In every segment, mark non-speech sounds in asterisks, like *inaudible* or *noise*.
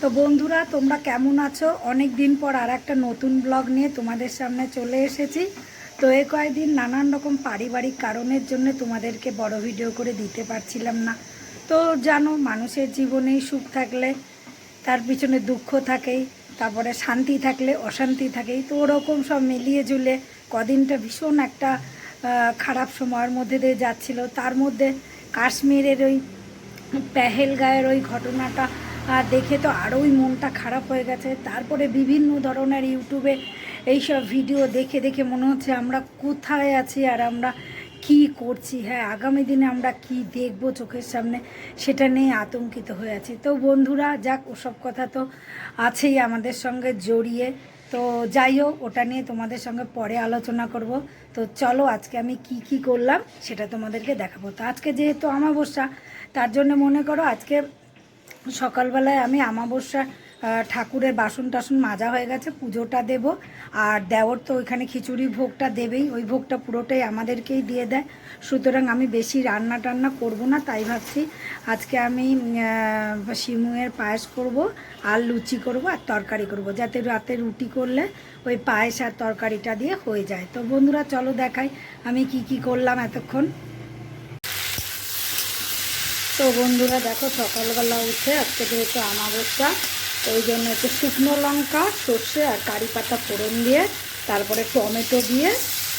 তো বন্ধুরা, তোমরা কেমন আছো? অনেক দিন পর আর একটা নতুন ব্লগ নিয়ে তোমাদের সামনে চলে এসেছি। তো এই কয়েকদিন নানান রকম পারিবারিক কারণের জন্য তোমাদেরকে বড় ভিডিও করে দিতে পারছিলাম না। তো জানো, মানুষের জীবনেই সুখ থাকলে, তার পিছনে দুঃখ থাকেই, তারপরে শান্তি থাকলে অশান্তি থাকেই। তো ওরকম সব মিলিয়ে ঝুলে কদিনটা ভীষণ একটা খারাপ সময়ের মধ্যে দিয়ে যাচ্ছিল। তার মধ্যে কাশ্মীরের ওই পেহেলগাঁয়ের ওই ঘটনাটা আহ, দেখে তো আরোই মনটা খারাপ হয়ে গেছে। তারপরে বিভিন্ন ধরনের ইউটিউবে এইসব ভিডিও দেখে দেখে মনে হচ্ছে আমরা কোথায় আছি আর আমরা কি করছি। হ্যাঁ আগামী দিনে আমরা কি দেখব চোখের সামনে সেটা নিয়ে আতঙ্কিত হয়ে আছি। তো বন্ধুরা যাক ওসব কথা তো আছেই আমাদের সঙ্গে জড়িয়ে। তো যাই হোক ওটা নিয়ে তোমাদের সঙ্গে পরে আলোচনা করব। তো চলো আজকে আমি কি কি করলাম সেটা তোমাদেরকে দেখাবো। তো আজকে যেহেতু আমাবস্যা তার জন্য মনে করো আজকে সকালবেলায় আমি আমাবস্যা ঠাকুরের বাসন টাসন মাজা হয়ে গেছে, পুজোটা দেব। আর দেওয়ার তো ওইখানে খিচুড়ি ভোগটা দেবেই, ওই ভোগটা পুরোটাই আমাদেরকেই দিয়ে দেয়। সুতরাং আমি বেশি রান্না টান্না করব না, তাই ভাবছি আজকে আমি শিমুয়ের পায়েস করব, আর লুচি করব, আর তরকারি করব, যাতে রাতে রুটি করলে ওই পায়েস আর তরকারিটা দিয়ে হয়ে যায়। তো বন্ধুরা, চলো দেখাই আমি কি কি করলাম এতক্ষণ। তো বন্ধুরা দেখো সকালবেলা উঠে আজকে যেহেতু আমাবস্যা ওই জন্য একটু শুকনো লঙ্কা, সর্ষে আর কারি পাতা ফোড়ন দিয়ে, তারপরে টমেটো দিয়ে,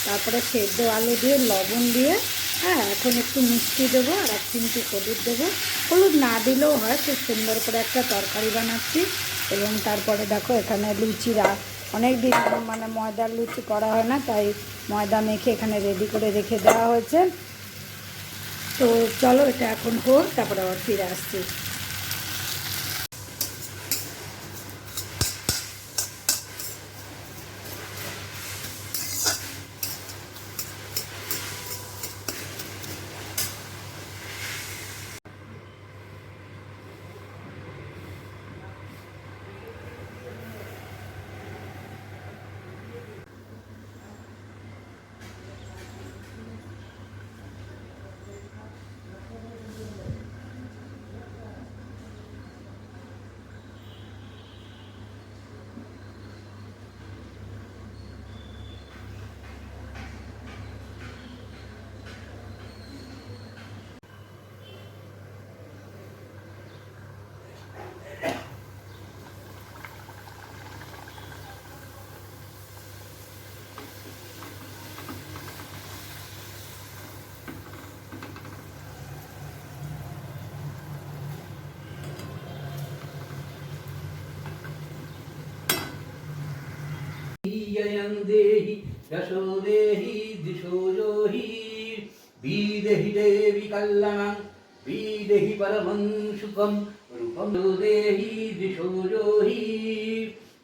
তারপরে সেদ্ধ আলু দিয়ে, লবণ দিয়ে হ্যাঁ এখন একটু মিষ্টি দেবো আর এক চিমটি হলুদ দেবো। হলুদ না দিলেও হয়, খুব সুন্দর করে একটা তরকারি বানাচ্ছি। এবং তারপরে দেখো এখানে লুচি লুচিরা, অনেক দিন মানে ময়দার লুচি করা হয় না, তাই ময়দা মেখে এখানে রেডি করে রেখে দেওয়া হয়েছে। তো চলো এটা এখন হোক তারপরে আবার ফিরে আসছি। ययं देहि यशो देहि दिशो यो हि बीदेहि देवि कल्लणं बीदेहि परमं सुखं रूपं यो देहि दिशो यो हि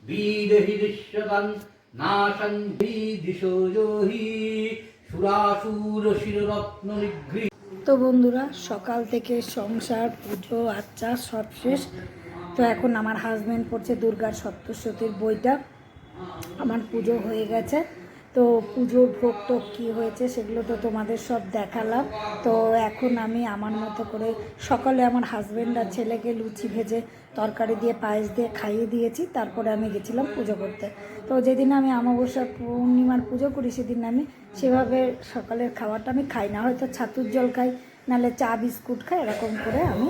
बीदेहि दृश्यतं नाशं दिशो यो हि सुरासुरशिररत्ननिगृह তো বন্ধুরা সকাল থেকে সংসার পুজো আচ্চা সব শেষ তো এখন আমার হাজব্যান্ড পড়ছে দুর্গার সপ্তশতীর বইটা আমার পুজো হয়ে গেছে। তো পুজোর ভোগ টোগ কী হয়েছে সেগুলো তো তোমাদের সব দেখালাম। তো এখন আমি আমার মতো করে সকালে আমার হাজব্যান্ড আর ছেলেকে লুচি ভেজে, তরকারি দিয়ে, পায়েস দিয়ে খাইয়ে দিয়েছি। তারপরে আমি গেছিলাম পুজো করতে। তো যেদিন আমি অমাবস্যা পূর্ণিমার পুজো করি সেদিন আমি সেভাবে সকালের খাবারটা আমি খাই না। হয়তো ছাতুর জল খাই, নাহলে চা, বিস্কুট খাই, এরকম করে আমি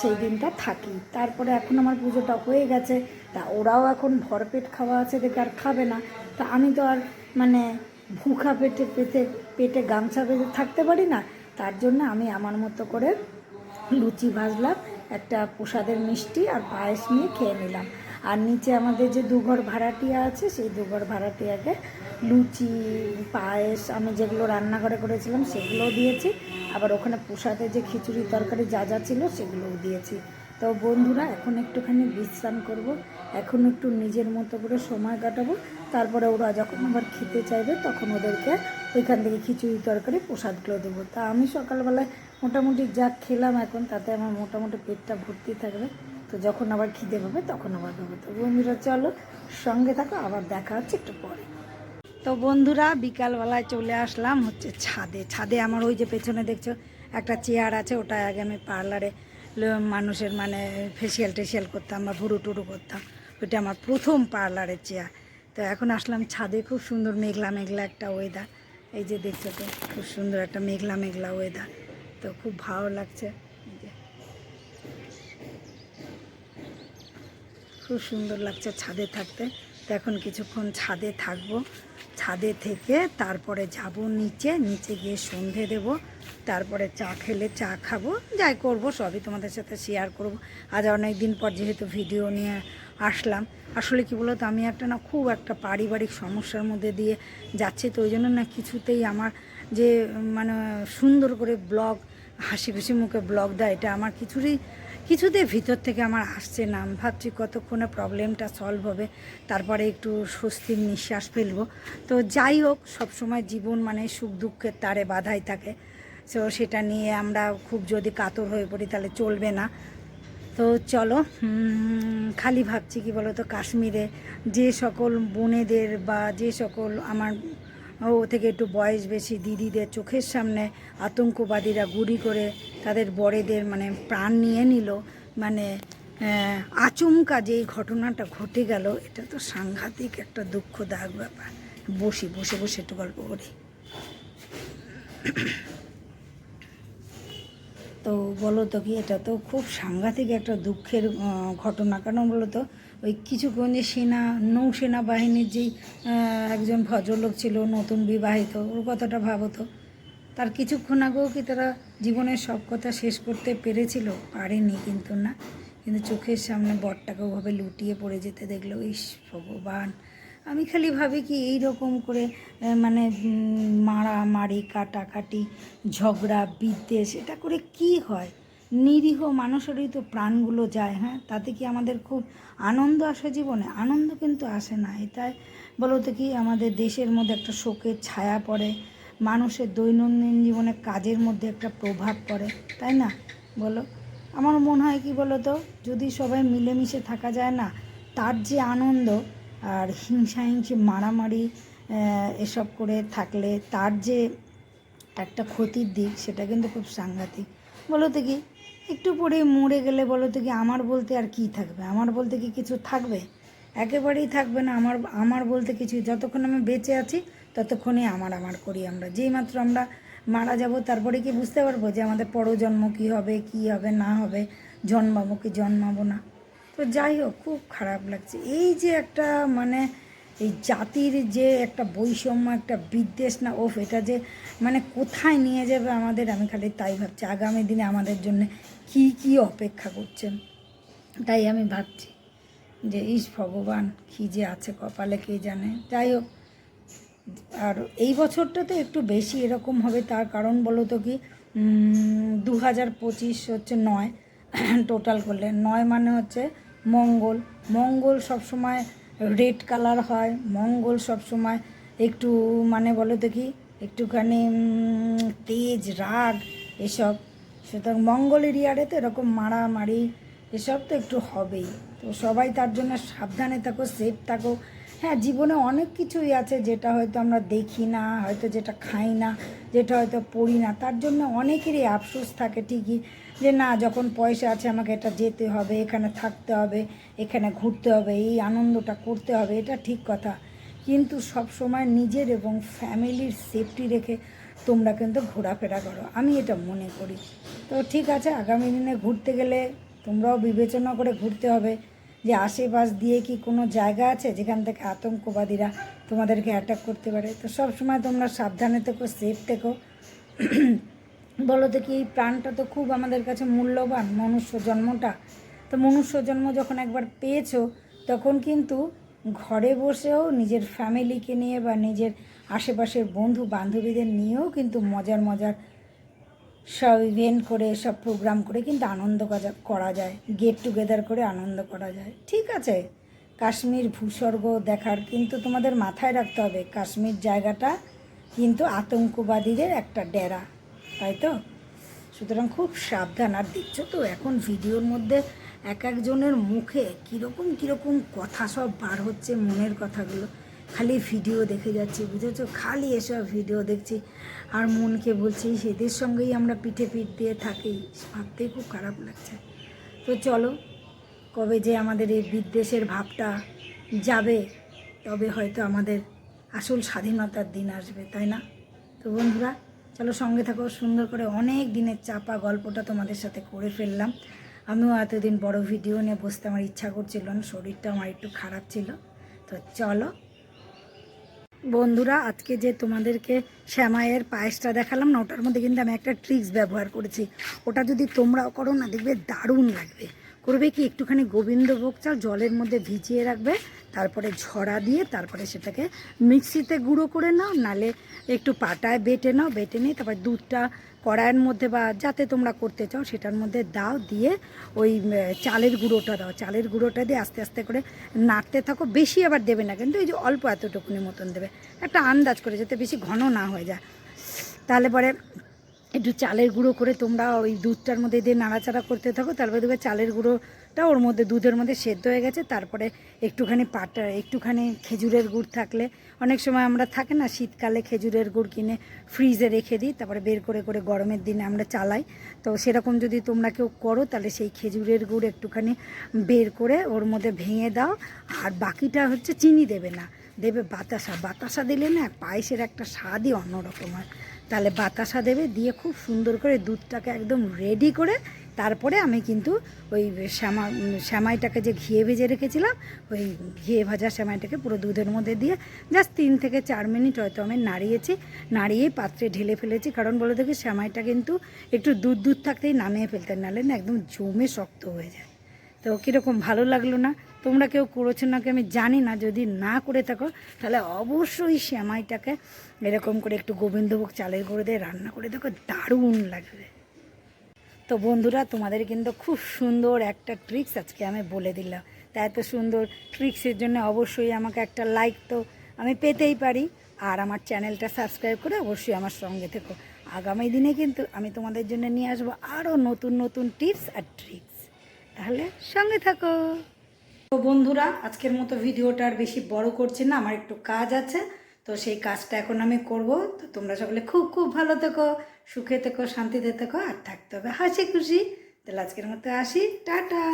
সেই দিনটা থাকি। তারপরে এখন আমার পুজোটা হয়ে গেছে। তা ওরাও এখন ভরপেট খাওয়া আছে দেখে আর খাবে না। তা আমি তো আর মানে ভুখা পেটে পেতে, পেটে গামছা বেঁধে থাকতে পারি না। তার জন্য আমি আমার মতো করে লুচি ভাজলাম, একটা প্রসাদের মিষ্টি আর পায়েস নিয়ে খেয়ে নিলাম। আর নিচে আমাদের যে দুঘর ভাড়াটিয়া আছে, সেই দুঘর ভাড়াটিয়াকে লুচি, পায়েস, আমি যেগুলো রান্নাঘরে করেছিলাম সেগুলোও দিয়েছি। আবার ওখানে প্রসাদে যে খিচুড়ি তরকারি যা যা ছিল সেগুলোও দিয়েছি। তো বন্ধুরা, এখন একটুখানি বিশ্রাম করব, এখন একটু নিজের মতো করে সময় কাটাবো। তারপরে ওরা যখন আবার খেতে চাইবে, তখন ওদেরকে ওইখান থেকে খিচুড়ি, তরকারি, প্রসাদগুলো দেবো। তা আমি সকালবেলায় মোটামুটি যা খেলাম এখন, তাতে আমার মোটামুটি পেটটা ভর্তি থাকবে। তো যখন আবার খিদে পাবে, তখন আবার দেবো তো বন্ধুরা, চলো সঙ্গে থাকো, আবার দেখা হচ্ছে একটু পরে। তো বন্ধুরা, বিকালবেলায় চলে আসলাম হচ্ছে ছাদে। ছাদে আমার ওই যে পেছনে দেখছ, একটা চেয়ার আছে, ওটা আগে আমি পার্লারে মানুষের মানে ফেসিয়াল টেসিয়াল করতাম বা ভুরু টুরু করতাম। ওইটা আমার প্রথম পার্লারের চেয়ার। তো এখন আসলাম ছাদে, খুব সুন্দর মেঘলা মেঘলা একটা ওয়েদার এই যে দেখছ তো, খুব সুন্দর একটা মেঘলা মেঘলা ওয়েদার তো খুব ভালো লাগছে এই যে। খুব সুন্দর লাগছে ছাদে থাকতে। তো এখন কিছুক্ষণ ছাদে থাকব। ছাদে থেকে তারপরে যাব নিচে। নিচে গিয়ে সন্ধে দেব। তারপরে চা খেলে চা খাব। যাই করব, সবই তোমাদের সাথে শেয়ার করব। আজ অনেক দিন পর যেহেতু ভিডিও নিয়ে আসলাম। আসলে কি বলো তো আমি একটা না খুব একটা পারিবারিক সমস্যার মধ্যে দিয়ে যাচ্ছি। তো ওই জন্য না কিছুতেই আমার যে মানে সুন্দর করে ব্লগ হাসি খুশি মুখে ব্লগ দেয়, এটা আমার কিছুরই কিছুতে ভিতর থেকে আমার আসছে না। ভাবছি কতক্ষণে প্রবলেমটা সলভ হবে, তারপরে একটু স্বস্তির নিঃশ্বাস ফেলব। তো যাই হোক, সবসময় জীবন মানে সুখ দুঃখের তারে বাধাই থাকে। তো সেটা নিয়ে আমরা খুব যদি কাতর হয়ে পড়ি, তাহলে চলবে না। তো চলো খালি ভাবছি কি বলো তো কাশ্মীরে যে সকল বোনেদের বা যে সকল আমার ও থেকে একটু বয়স বেশি দিদিদের চোখের সামনে আতঙ্কবাদীরা গুলি করে তাদের বড়েদের মানে প্রাণ নিয়ে নিল। মানে আচমকা যে এই ঘটনাটা ঘটে গেল, এটা তো সাংঘাতিক একটা দুঃখদায়ক ব্যাপার। বসি, বসে বসে একটু গল্প করি। তো বলো তো কি, এটা তো খুব সাংঘাতিক একটা দুঃখের ঘটনা। কেন বলো তো? ওই কিছুক্ষণ যে সেনা নৌসেনা বাহিনীর যেই একজন ভদ্রলোক ছিল, নতুন বিবাহিত, ওর কথাটা ভাবো তো তার কিছুক্ষণ আগেও কি তারা জীবনের সব কথা শেষ করতে পেরেছিল? পারেনি কিন্তু না। কিন্তু চোখের সামনে বরটাকে ওভাবে লুটিয়ে পড়ে যেতে দেখল, ইস, ভগবান! আমি খালি ভাবি কি এই রকম করে মানে মারামারি, কাটাকাটি, ঝগড়া, বিদ্বেষ, এটা করে কি হয়? নিরীহ মানুষেরই তো প্রাণগুলো যায় হ্যাঁ? তাতে কি আমাদের খুব আনন্দ আসে জীবনে? আনন্দ কিন্তু আসে না। এটাই বলো তো কি আমাদের দেশের মধ্যে একটা শোকের ছায়া পড়ে, মানুষের দৈনন্দিন জীবনে কাজের মধ্যে একটা প্রভাব পড়ে, তাই না? বলো। আমার মনে হয় কি বলো তো যদি সবাই মিলেমিশে থাকা যায় না, তার যে আনন্দ আর হিংসা হিংসি মারামারি এসব করে থাকলে তার যে একটা ক্ষতির দিক, সেটা কিন্তু খুব সাংঘাতিক। বলো তো কি একটু পরে মরে গেলে বলো তো কি আমার বলতে আর কি থাকবে? আমার বলতে কি কিছু থাকবে? একেবারেই থাকবে না। আমার আমার বলতে কিছু যতক্ষণ আমি বেঁচে আছি, ততক্ষণই আমার আমার করি আমরা। যেই মাত্র আমরা মারা যাব, তারপরে কি বুঝতে পারব যে আমাদের পরজন্ম কী হবে, কি হবে, না হবে? জন্মাবো কি জন্মাবো না? তো যাই হোক, খুব খারাপ লাগছে। এই যে একটা মানে এই জাতির যে একটা বৈষম্য, একটা বিদ্বেষ না, ওফ, এটা যে মানে কোথায় নিয়ে যাবে আমাদের? আমি খালি তাই ভাবছি, আগামী দিনে আমাদের জন্য কি কি অপেক্ষা করছে তাই আমি ভাবছি যে, ইস, ভগবান, কী যে আছে কপালে, কে জানে? যাই হোক, আর এই বছরটা তো একটু বেশি এরকম হবে, তার কারণ বলো তো কি দু হাজার পঁচিশ হচ্ছে নয় টোটাল করলে। নয় মানে হচ্ছে মঙ্গল। মঙ্গল সবসময় রেড কালার হয়, মঙ্গল সবসময় একটু মানে বলো দেখি একটুখানি তেজ, রাগ এসব। সুতরাং মঙ্গল এরিয়ারে তো এরকম মারামারি এসব তো একটু হবেই। তো সবাই তার জন্য সাবধানে থাকো সেফ থাকো। হ্যাঁ জীবনে অনেক কিছুই আছে যেটা হয়তো আমরা দেখি না, হয়তো যেটা খাই না, যেটা হয়তো পড়ি না। তার জন্য অনেকেরই আফসোস থাকে ঠিকই যে, না, যখন পয়সা আছে আমাকে এটা যেতে হবে, এখানে থাকতে হবে, এখানে ঘুরতে হবে, এই আনন্দটা করতে হবে, এটা ঠিক কথা। কিন্তু সব সময় নিজের এবং ফ্যামিলির সেফটি রেখে তোমরা কিন্তু ঘোরাফেরা করো। আমি এটা মনে করি। তো ঠিক আছে, আগামী দিনে ঘুরতে গেলে তোমরাও বিবেচনা করে ঘুরতে হবে। যে আশেপাশ দিয়ে কি কোনো জায়গা আছে যেখান থেকে আতঙ্কবাদীরা তোমাদেরকে অ্যাটাক করতে পারে? তো সব সময় তোমরা সাবধানে থেকো সেফ থেকো। *clears throat* বলো তো কি, এই প্রাণটা তো খুব আমাদের কাছে মূল্যবান, মনুষ্য জন্মটা। তো মনুষ্য জন্ম যখন একবার পেয়েছ, তখন কিন্তু ঘরে বসেও নিজের ফ্যামিলিকে নিয়ে বা নিজের আশেপাশের বন্ধু বান্ধবীদের নিয়েও কিন্তু মজার মজার সব ইভেন্ট করে, সব প্রোগ্রাম করে কিন্তু আনন্দ করা- যায়। গেট টুগেদার করে আনন্দ করা যায়। ঠিক আছে? কাশ্মীর ভূস্বর্গ দেখার কিন্তু তোমাদের মাথায় রাখতে হবে। কাশ্মীর জায়গাটা কিন্তু আতঙ্কবাদীদের একটা ডেরা। তাই তো? সুতরাং খুব সাবধান। আর দেখছ তো, এখন ভিডিওর মধ্যে এক একজনের মুখে কীরকম কীরকম কথা সব বার হচ্ছে মনের কথাগুলো। খালি ভিডিও দেখে যাচ্ছি, বুঝেছ? খালি এসব ভিডিও দেখছি। আর মনকে বলছি সেদের সঙ্গেই আমরা পিঠে পিঠ দিয়ে থাকি। ভাবতেই খুব খারাপ লাগছে। তো চলো, কবে যে আমাদের এই বিদ্বেষের ভাবটা যাবে, তবে হয়তো আমাদের আসল স্বাধীনতার দিন আসবে, তাই না? তো বন্ধুরা, চলো সঙ্গে থাকো, সুন্দর করে অনেক দিনের চাপা গল্পটা তোমাদের সাথে করে ফেললাম। আমিও এতদিন বড় ভিডিও নিয়ে বসতে আমার ইচ্ছা করছিল না শরীরটা আমার একটু খারাপ ছিল। তো চলো বন্ধুরা, আজকে যে তোমাদেরকে শ্যামায়ের পায়েসটা দেখালাম না, ওটার মধ্যে কিন্তু আমি একটা ট্রিক্স ব্যবহার করেছি। ওটা যদি তোমরাও করো না, দেখবে দারুণ লাগবে। করবে কি একটুখানি গোবিন্দভোগ চাল জলের মধ্যে ভিজিয়ে রাখবে, তারপরে ঝরা দিয়ে তারপরে সেটাকে মিক্সিতে গুঁড়ো করে নাও, নালে একটু পাটায় বেটে নাও, বেটে নিয়ে তারপর দুধটা কড়াইয়ের মধ্যে বা যাতে তোমরা করতে চাও সেটার মধ্যে দাও, দিয়ে ওই চালের গুঁড়োটা দাও। চালের গুঁড়োটা দিয়ে আস্তে আস্তে করে নাড়তে থাকো, বেশি আবার দেবে না, কিন্তু এই যে অল্প এতটুকুনি মতন দেবে। একটা আন্দাজ করে যাতে বেশি ঘন না হয়ে যায়। তাহলে পরে একটু চালের গুঁড়ো করে তোমরা ওই দুধটার মধ্যে দিয়ে নাড়াচাড়া করতে থাকো, তারপরে দেখবে চালের গুঁড়োটা ওর মধ্যে, দুধের মধ্যে সেদ্ধ হয়ে গেছে, তারপরে একটুখানি পাটা, একটুখানি খেজুরের গুড় থাকলে। অনেক সময় আমরা থাকে না, শীতকালে খেজুরের গুড় কিনে ফ্রিজে রেখে দিই, তারপরে বের করে করে গরমের দিনে আমরা চালাই। তো সেরকম যদি তোমরা কেউ করো, তাহলে সেই খেজুরের গুড় একটুখানি বের করে ওর মধ্যে ভেঙে দাও। আর বাকিটা হচ্ছে চিনি দেবে না, দেবে বাতাসা। বাতাসা দিলে না পায়েসের একটা স্বাদই অন্যরকম হয়। তাহলে বাতাসা দেবে, দিয়ে খুব সুন্দর করে দুধটাকে একদম রেডি করে তারপরে আমি কিন্তু ওই শ্যামা, শ্যামাইটাকে যে ঘিয়ে ভেজে রেখেছিলাম, ওই ঘিয়ে ভাজা শ্যামাইটাকে পুরো দুধের মধ্যে দিয়ে জাস্ট তিন থেকে চার মিনিট হয়তো আমি নাড়িয়েছি নাড়িয়ে পাত্রে ঢেলে ফেলেছি। কারণ বলে দেখি শ্যামাইটা কিন্তু একটু দুধ দুধ থাকতেই নামিয়ে ফেলতে নাহলে না একদম জমে শক্ত হয়ে যায়। তো কীরকম ভালো লাগল না? তোমরা কেউ করেছ নাকি আমি জানি না, যদি না করে থাকো, তাহলে অবশ্যই শ্যামাইটাকে এরকম করে একটু গোবিন্দভোগ চালের করে দিয়ে রান্না করে দেখো, দারুণ লাগবে। তো বন্ধুরা, তোমাদের কিন্তু খুব সুন্দর একটা ট্রিক্স আজকে আমি বলে দিলাম। তা এত সুন্দর ট্রিক্সের জন্য অবশ্যই আমাকে একটা লাইক তো আমি পেতেই পারি। আর আমার চ্যানেলটা সাবস্ক্রাইব করে অবশ্যই আমার সঙ্গে থেকো। আগামী দিনে কিন্তু আমি তোমাদের জন্য নিয়ে আসব আরও নতুন নতুন টিপস আর ট্রিক্স তাহলে সঙ্গে থাকো। তো বন্ধুরা, আজকের মতো ভিডিওটা আর বেশি বড় করছি না, আমার একটু কাজ আছে, তো সেই কাজটা এখন আমি করব। তো তোমরা সকলে খুব খুব ভালো থেকো, সুখে থেকো, শান্তিতে থেকো, আর থাকতে হবে হাসি খুশি। তাহলে আজকের মতো আসি, টাটা!